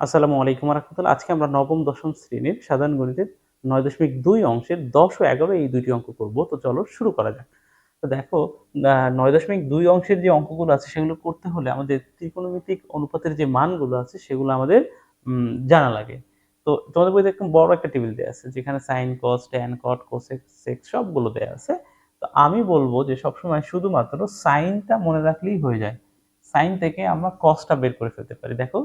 আসসালামু আলাইকুম রহমতুল্লাহ। আজকে আমরা নবম, দশম শ্রেণির সাধারণ গণিতের নয় দশমিক দুই অংশের দশ ও এগারো এই দুইটি অঙ্ক করব। তো চলো শুরু করা যাক। তো দেখো নয় দশমিক দুই অংশের যে অঙ্কগুলো আছে সেগুলো করতে হলে আমাদের ত্রিকোণমিতিক অনুপাতের যে মানগুলো আছে সেগুলো আমাদের জানা লাগে। তো তোমাদের বইতে একদম বড় একটা টেবিল দেওয়া আছে, যেখানে sine cos tan cot cosec sec সবগুলো দেওয়া আছে। তো আমি বলব যে সবসময় শুধুমাত্র সাইনটা মনে রাখলেই হয়ে যায়। সাইন থেকে আমরা কসটা বের করে ফেলতে পারি। দেখো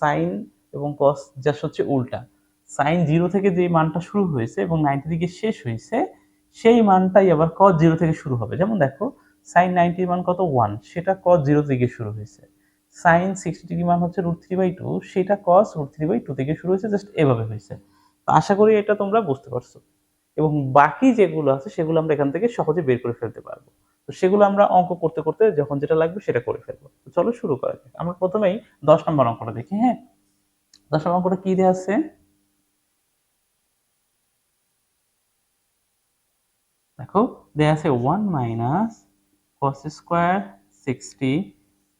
সাইন এবং কস জাস্ট হচ্ছে উল্টা। সাইন জিরো থেকে যে মানটা শুরু হয়েছে এবং নাইনটি দিকে শেষ হয়েছে, সেই মানটাই আবার কস জিরো থেকে শুরু হবে। যেমন দেখো সাইন নাইনটির মান কত? ওয়ান সেটা কস জিরো থেকে শুরু হয়েছে। সাইন সিক্সটি ডিগ্রি মান হচ্ছে রুট থ্রি বাই টু সেটা cos root three by two থেকে শুরু হয়েছে জাস্ট এভাবে হয়েছে। আশা করি এটা তোমরা বুঝতে পারছ। এবং বাকি যেগুলো আছে, সেগুলো আমরা এখান থেকে সহজে বের করে ফেলতে পারব। তো সেগুলো আমরা অঙ্ক করতে করতে যখন যেটা লাগবে সেটা করে ফেলব। তো চলো শুরু করা যাক। আমরা প্রথমেই দশ নম্বর অঙ্কটা দেখি হ্যাঁ? দশ নম্বর অঙ্কটা কি দেওয়া আছে? দেখো দেওয়া আছে one minus cos square sixty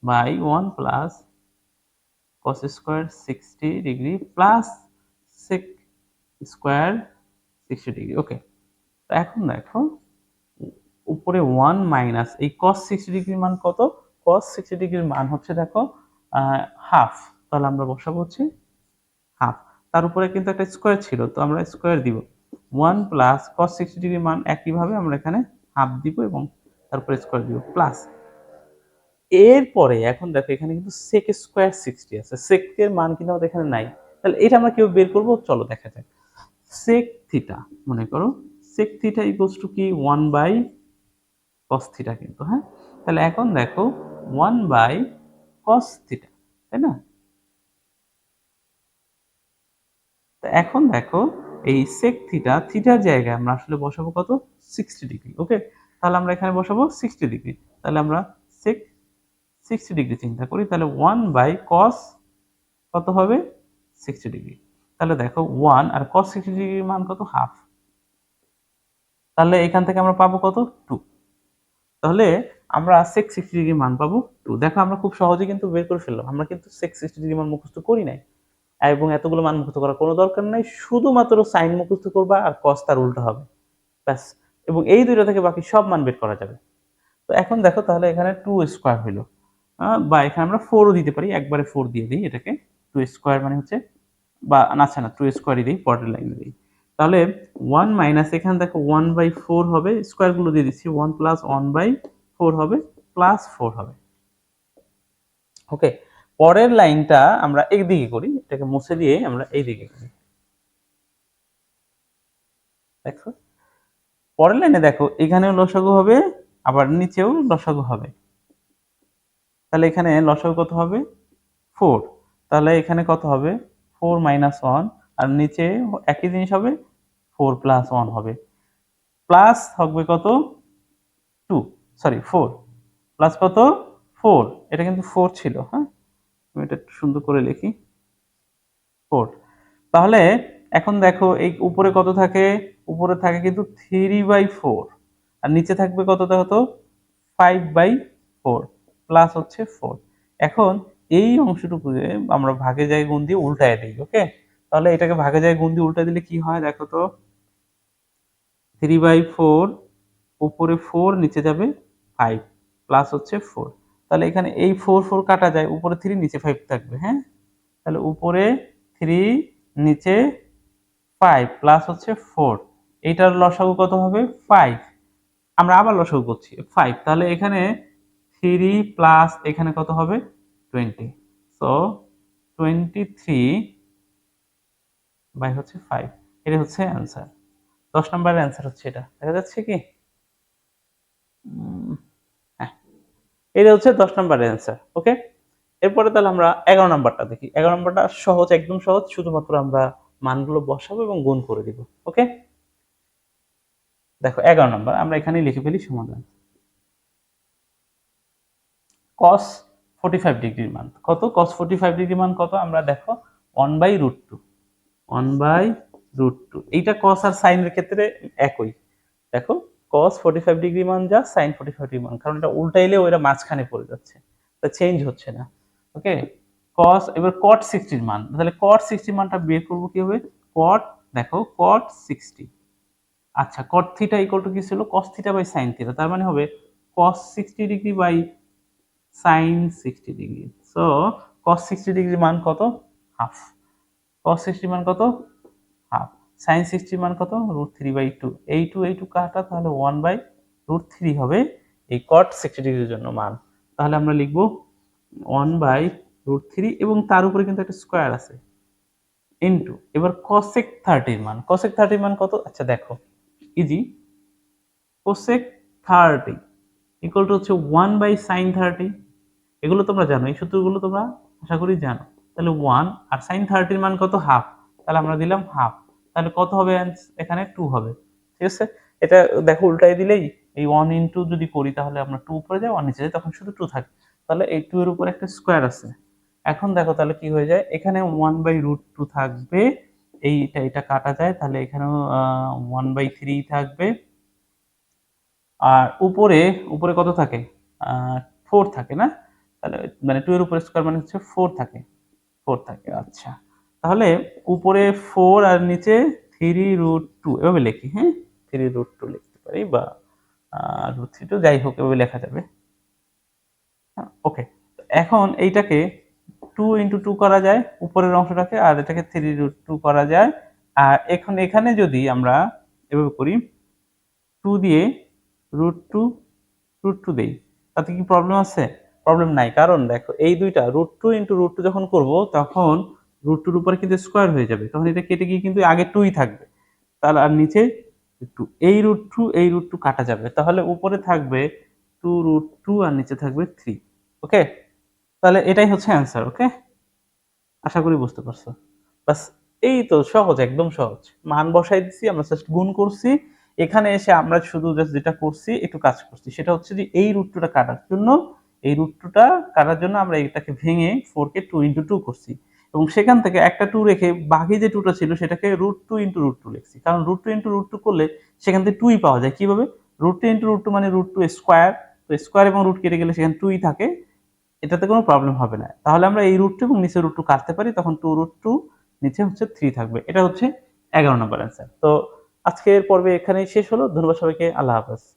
by one plus cos square sixty degree plus sec square sixty degree okay তো এখন দেখো, উপরে ওয়ান মাইনাস এই কস সিক্সটি ডিগ্রির মান কত? কস সিক্সটি ডিগ্রির মান হচ্ছে দেখো হাফ তাহলে আমরা বসাবো হচ্ছে হাফ তার উপরে কিন্তু একটা স্কোয়ার ছিল, তো আমরা স্কোয়ার দিব। One plus cos sixty degree মান একইভাবে আমরা এখানে হাফ দিব এবং তারপরে স্কোয়ার দিব প্লাস এরপরে এখন দেখো এখানে কিন্তু সেক স্কোয়ার সিক্সটি আছে। সেকের মান কিন্তু আমাদের এখানে নাই। তাহলে এটা আমরা কেউ বের করব? চলো দেখা যাক। সেক থিটা মনে করো। সেক থিটা ইকুয়ালস টু কি? ওয়ান বাই কস থিটা কিন্তু হ্যাঁ? তাহলে এখন দেখো ওয়ান বাই কস থিটা তাই না? তো এখন দেখো, এই সেক থিটা থিটার জায়গায় আমরা আসলে বসাবো কত? সিক্সটি ডিগ্রি ওকে তাহলে আমরা এখানে বসাবো সিক্সটি ডিগ্রি তাহলে আমরা সেক সিক্সটি ডিগ্রি চিন্তা করি, তাহলে ওয়ান বাই কস কত হবে? সিক্সটি ডিগ্রি তাহলে দেখো ওয়ান আর কস সিক্সটি ডিগ্রির মান কত? হাফ তাহলে এখান থেকে আমরা পাবো কত? টু তাহলে আমরা সেক্স সিক্সটি ডিগ্রি মান পাবো টু দেখো, আমরা খুব সহজে কিন্তু বের করে ফেললাম। আমরা কিন্তু সেক্স সিক্সটি ডিগ্রি মান মুখস্থ করি নাই। এবং এতগুলো মান মুখস্থ করার কোনো দরকার নাই শুধুমাত্র সাইন মুখস্থ করবা আর কস তার উল্টো হবে। ব্যাস। এবং এই দুইটা থেকে বাকি সব মান বের করা যাবে। তো এখন দেখো তাহলে এখানে টু স্কোয়ার আহ, বা এখানে আমরা ফোরও দিতে পারি। একবারে ফোর দিয়ে দিই এটাকে। টু স্কোয়ার মানে হচ্ছে বা আচ্ছা না টু স্কোয়ারই দিই পরের লাইনে দিই। তাহলে ওয়ান মাইনাস এখানে দেখো ওয়ান বাই ফোর হবে স্কোয়ারগুলো দিয়ে দিচ্ছি one plus one by four হবে প্লাস ফোর হবে। ওকে পরের লাইনটা আমরা একদিকে করি, এটাকে মুছে দিয়ে আমরা এই দিকে করি। দেখো? পরের লাইনে দেখো, এখানেও লসাগু হবে, আবার নিচেও লসাগু হবে। তাহলে এখানে লসাগু কত হবে? ফোর। তাহলে এখানে কত হবে? Four minus one. আর নিচে একই জিনিস হবে, ফোর প্লাস ওয়ান হবে। প্লাস হবে কত? টু। Sorry, four. প্লাস কত? ফোর। এটা কিন্তু ফোর ছিল হ্যাঁ? আমি এটা সুন্দর করে লিখি। ফোর তাহলে এখন দেখো এই উপরে কত থাকে? উপরে থাকে কিন্তু থ্রি বাই ফোর আর নিচে থাকবে কত দেখো তো ফাইভ বাই ফোর প্লাস হচ্ছে ফোর এখন এই অংশটুকু আমরা ভাগে যায় গুণ দিয়ে উল্টায় দিই ওকে তাহলে এটাকে ভাগে যায় গুণ দিয়ে উল্টায় দিলে কি হয় দেখো তো? থ্রি বাই ফোর উপরে ফোর নিচে যাবে ফাইভ প্লাস হচ্ছে ফোর তাহলে এখানে এই ফোর ফোর কাটা যায়, উপরে থ্রি নিচে ফাইভ থাকবে হ্যাঁ? তাহলে উপরে থ্রি নিচে ফাইভ প্লাস হচ্ছে ফোর এইটার লসাগু কত হবে? ফাইভ আমরা আবার লসাগু করছি ফাইভ তাহলে এখানে থ্রি প্লাস এখানে কত হবে? Twenty so twenty three by হচ্ছে ফাইভ এটা হচ্ছে অ্যান্সার দশ নম্বরের অ্যান্সার হচ্ছে এটা। দেখা যাচ্ছে কি উম, হ্যাঁ এটা হচ্ছে দশ নম্বরের অ্যান্সার ওকে এরপরে তাহলে আমরা এগারো নম্বরটা দেখি। এগারো নম্বরটা সহজ, একদম সহজ, শুধুমাত্র আমরা মানগুলো বসাবো এবং গুণ করে দিব ওকে দেখো, এগারো নম্বর, আমরা এখানেই লিখে ফেলি সমাধান। কস ফোর্টি ফাইভ ডিগ্রির মান, কত? কস ফোর্টি ফাইভ ডিগ্রি মান কত? আমরা দেখো one by root two one by root two এইটা কস আর সাইনের ক্ষেত্রে একই। দেখো কস ফোর্টি ফাইভ ডিগ্রি মান যা সাইন ফোর্টি ফাইভ ডিগ্রি মান। কারণ এটা উল্টাইলে ওইটা মাঝখানে পড়ে যাচ্ছে। তা চেঞ্জ হচ্ছে না। ওকে কস এবার কট সিক্সটির মান। তাহলে কট সিক্সটির মানটা বের করব কি হবে? কট দেখো কট সিক্সটি আচ্ছা কট থিটা ইকুয়াল টু কি ছিল? Cos theta by sine theta তার মানে হবে cos sixty degree by sine sixty degree so cos sixty ডিগ্রির মান কত? হাফ কস সিক্সটি মান কত? হাফ সাইন সিক্সটির মান কত? রুট থ্রি বাই টু এই টু এই টু কাটা তাহলে ওয়ান বাই রুট থ্রি হবে এই কট সিক্সটি ডিগ্রির জন্য মান। তাহলে আমরা লিখব ওয়ান বাই রুট থ্রি এবং তার উপরে কিন্তু একটা স্কোয়ার আছে। ইন্টু এবার কসেক থার্টির মান। কসেক থার্টির মান কত? আচ্ছা দেখো। Easy cosec thirty equal to হচ্ছে ওয়ান বাই সাইন থার্টি এগুলো তোমরা জানো। এই সূত্রগুলো তোমরা আশা করি জানো। তাহলে ওয়ান আর সাইন থার্টির মান কত? হাফ তাহলে আমরা দিলাম হাফ তাহলে কত হবে এখানে টু হবে। ঠিক আছে? এটা দেখো উল্টাই দিলেই এই ওয়ান ইন্টু যদি করি তাহলে আমরা টু উপরে যাই ওয়ান নিচে যাই, তখন শুধু টু থাকে। তাহলে এই টু এর উপর একটা স্কোয়ার আছে। এখন দেখো তাহলে কি হয়ে যায়? এখানে ওয়ান বাই রুট টু থাকবে। এইটা, এটা কাটা যায়, তাহলে এখানেও ওয়ান বাই থ্রি থাকবে। আর উপরে উপরে কত থাকে? ফোর থাকে না? তাহলে মানে টু এর উপরে স্কোয়ার মানে হচ্ছে ফোর থাকে। ফোর থাকে আচ্ছা। তাহলে উপরে ফোর আর নিচে থ্রি রুট টু এভাবে লিখি হ্যাঁ? থ্রি রুট টু লিখতে পারি বা রুট থ্রি টু যাই হোক, এভাবে লেখা যাবে। ওকে এখন এইটাকে টু ইন্টু টু করা যায় উপরের অংশটাকে, আর এটাকে থ্রি রুট টু করা যায়। আর এখন এখানে যদি আমরা এভাবে করি টু দিয়ে রুট টু রুট টু দিই, তাতে কি প্রবলেম আছে? প্রবলেম নাই। কারণ দেখো, এই দুইটা root two into root two যখন করব, তখন রুট টুর উপরে কিন্তু স্কোয়ার হয়ে যাবে। তখন এটা কেটে গিয়ে কিন্তু আগে টুই থাকবে। তাহলে আর নিচে টু এই রুট টু এই রুট টু কাটা যাবে। তাহলে উপরে থাকবে টু রুট টু আর নিচে থাকবে থ্রি ওকে তাহলে এটাই হচ্ছে অ্যান্সার ওকে আশা করি বুঝতে পারছ। বাস এই তো সহজ, একদম সহজ। মান বসাই দিছি, আমরা জাস্ট গুণ করছি। এখানে এসে আমরা শুধু জাস্ট যেটা করছি, একটু কাজ করছি। সেটা হচ্ছে যে এই রুটটা কাটার জন্য, এই রুট টুটা কাটার জন্য আমরা এটাকে ভেঙে ফোর কে টু ইন্টু টু করছি। এবং সেখান থেকে একটা টু রেখে বাকি যে টুটা ছিল সেটাকে root two into root two লিখছি। কারণ root two into root two করলে সেখান থেকে টুই পাওয়া যায়। কীভাবে? Root two into root two মানে রুট টু স্কোয়ার তো স্কোয়ার এবং রুট কেটে গেলে সেখানে টুই থাকে। এটাতে কোনো প্রবলেম হবে না। তাহলে আমরা এই রুট টু এবং নিচে রুট টু কাটতে পারি। তখন টু রুট টু নিচে হচ্ছে থ্রি থাকবে। এটা হচ্ছে এগারো নম্বর অ্যান্সার তো আজকের পর্বে এখানেই শেষ হলো। ধন্যবাদ সবাইকে। আল্লাহ হাফেজ।